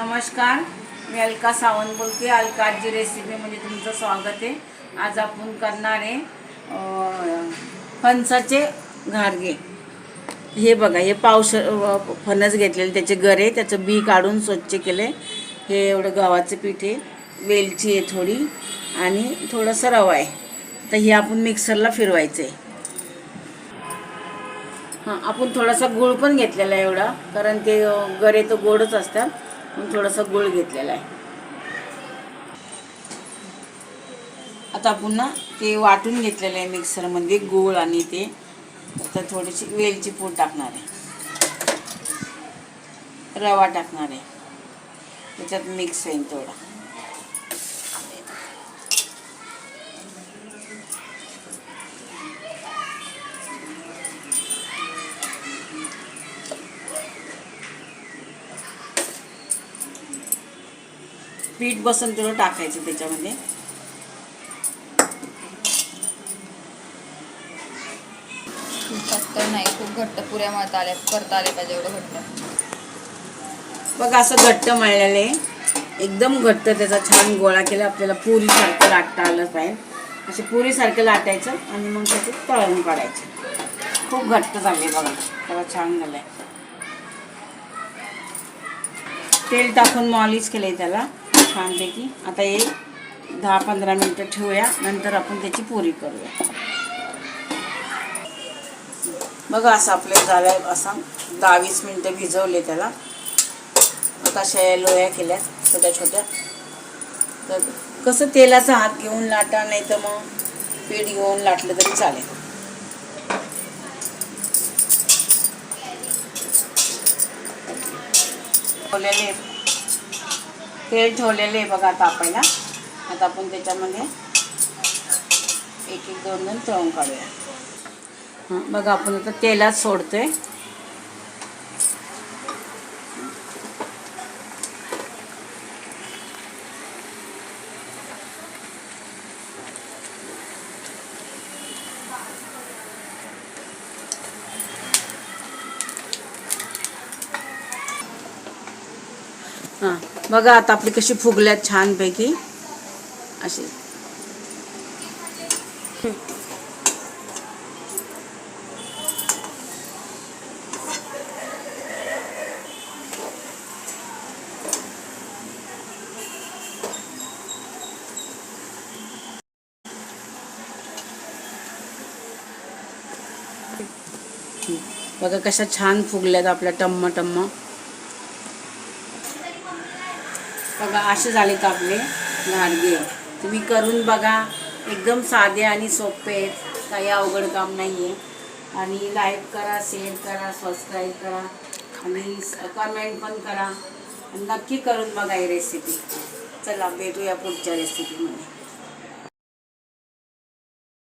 नमस्कार मी अलका सावंत बोलते. अलकाची रेसिपी म्हणजे तुमचं स्वागत आहे. आज आपण करणार आहे फणसाचे घारगे. हे बघा हे पावस फणस घेतलेले त्याचे गरे त्याचं बी काढून स्वच्छ केले. हे एवढं गव्हाचं पीठ आहे वेलची आहे थोडी आणि थोडंसं रवा आहे. तर हे आपण मिक्सरला फिरवायचं आहे हां आपण थोडासा गुळ पण घेतलेला आहे एवढा कारण ते गरे तर गोडच असतात. म्हणून थोडासा गुळ घेतलेला आहे. आता पुन्हा ते वाटून घेतलेलं आहे मिक्सरमध्ये गूळ आणि ते. आता थोडीशी वेलची पूड टाकणार आहे. रवा टाकणार आहे. त्याच्यात मिक्स होईल थोडा. पीठ बसून थोडं टाकायचं त्याच्यामध्ये. पातळ नाही खूप घट्ट पुऱ्या मळता आल्या करता आले पाहिजे एवढं घट्ट. बघा असं घट्ट मळलेलं आहे एकदम घट्ट त्याचा छान गोळा केला आपल्याला पुरीसारखं लाटता आलं पाहिजे. असे पुरीसारखं लाटायचं आणि मग त्याचे तळून काढायचं. खूप घट्ट झाले बघा त्याला छान झालं आहे तेल टाकून मॉलिश केलं आहे त्याला. छानपैकी. आता हे दहा पंधरा मिनटं ठेवूया. नंतर आपण त्याची पुरी करूया. बघा असं आपलं झालं असा. दहा वीस मिनटं भिजवले त्याला. आता अशा लोया केल्या छोट्या छोट्या तर कसं तेलाचा हात घेऊन लाटा नाही तर मग पीठ घेऊन लाटलं तरी चालेल. ठेवलेले तेल ठेवलेले बघा आता आपल्याला. आता आपण त्याच्यामध्ये एक एक दोन दोन तळून काढूया. बघा आपण आता तेलात सोडतोय. हाँ, बघा आता आपली कशी फुगल्यात छानपैकी. अशी. बघा कशा छान फुगल्यात आपल्या टम्म टम्म. बघा असे झालेत आपले घाडगे तुम्ही करून बघा एकदम साधे आणि सोपे आहेत. काही अवघड काम नाही आहे आणि लाईक करा शेअर करा सबस्क्राईब करा. आणि कमेंट पण करा. आणि नक्की करून बघा ही रेसिपी चला भेटूया पुढच्या रेसिपीमध्ये